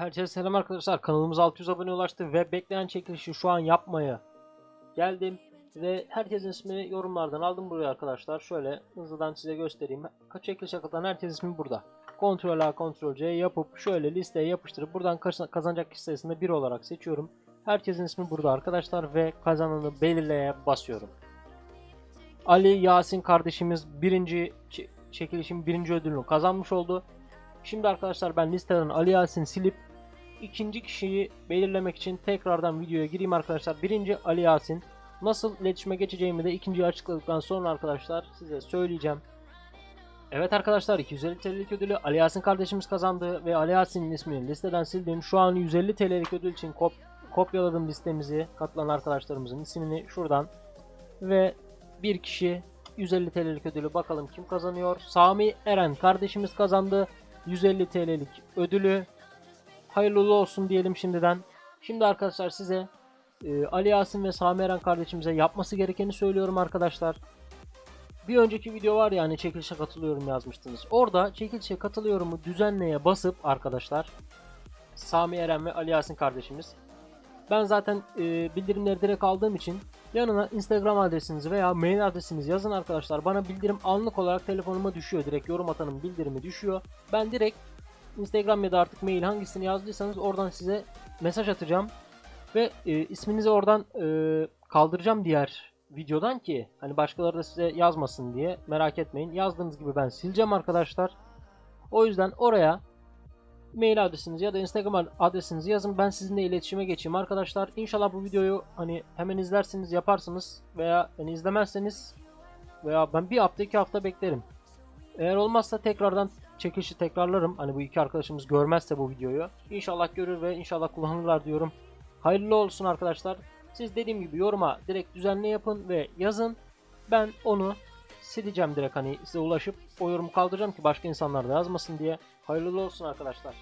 Herkese selam arkadaşlar. Kanalımız 600 abone ulaştı ve beklenen çekilişi şu an yapmaya geldim. Ve herkesin ismini yorumlardan aldım buraya arkadaşlar. Şöyle hızlıdan size göstereyim. Kaç çekilişe katılan herkesin ismi burada. Ctrl A, Ctrl C yapıp şöyle listeye yapıştırıp buradan kaz- kazanacak kişi sayısını 1 olarak seçiyorum. Herkesin ismi burada arkadaşlar ve kazananı belirleye basıyorum. Ali Yasin kardeşimiz birinci çekilişin birinci ödülünü kazanmış oldu. Şimdi arkadaşlar ben listeden Ali Yasin silip ikinci kişiyi belirlemek için tekrardan videoya gireyim arkadaşlar. Birinci Ali Yasin. Nasıl iletişime geçeceğimi de ikinciyi açıkladıktan sonra arkadaşlar size söyleyeceğim. Evet arkadaşlar 250 TL'lik ödülü Ali Yasin kardeşimiz kazandı ve Ali Yasin'in ismini listeden sildim. Şu an 150 TL'lik ödül için kop kopyaladım listemizi. Katılan arkadaşlarımızın ismini şuradan. Ve bir kişi 150 TL'lik ödülü bakalım kim kazanıyor. Sami Eren kardeşimiz kazandı. 150 TL'lik ödülü. Hayırlı olsun diyelim şimdiden. Şimdi arkadaşlar size e, Ali Yasin ve Sami Eren kardeşimize yapması gerekeni söylüyorum arkadaşlar. Bir önceki video var ya hani çekilişe katılıyorum yazmıştınız. Orada çekilişe katılıyorumu düzenleye basıp arkadaşlar Sami Eren ve Ali Yasin kardeşimiz. Ben zaten e, bildirimleri direkt aldığım için yanına Instagram adresinizi veya mail adresinizi yazın arkadaşlar. Bana bildirim anlık olarak telefonuma düşüyor. Direkt yorum atanın bildirimi düşüyor. Ben direkt Instagram ya da artık mail hangisini yazdıysanız oradan size mesaj atacağım. Ve e, isminizi oradan e, kaldıracağım diğer videodan ki hani başkaları da size yazmasın diye merak etmeyin. Yazdığınız gibi ben sileceğim arkadaşlar. O yüzden oraya mail adresinizi ya da Instagram adresinizi yazın. Ben sizinle iletişime geçeyim arkadaşlar. İnşallah bu videoyu hani hemen izlersiniz yaparsınız veya hani izlemezseniz veya ben bir hafta iki hafta beklerim. Eğer olmazsa tekrardan çekişi tekrarlarım. Hani bu iki arkadaşımız görmezse bu videoyu. İnşallah görür ve inşallah kullanırlar diyorum. Hayırlı olsun arkadaşlar. Siz dediğim gibi yoruma direkt düzenli yapın ve yazın. Ben onu sileceğim direkt hani size ulaşıp o yorumu kaldıracağım ki başka insanlar da yazmasın diye. Hayırlı olsun arkadaşlar.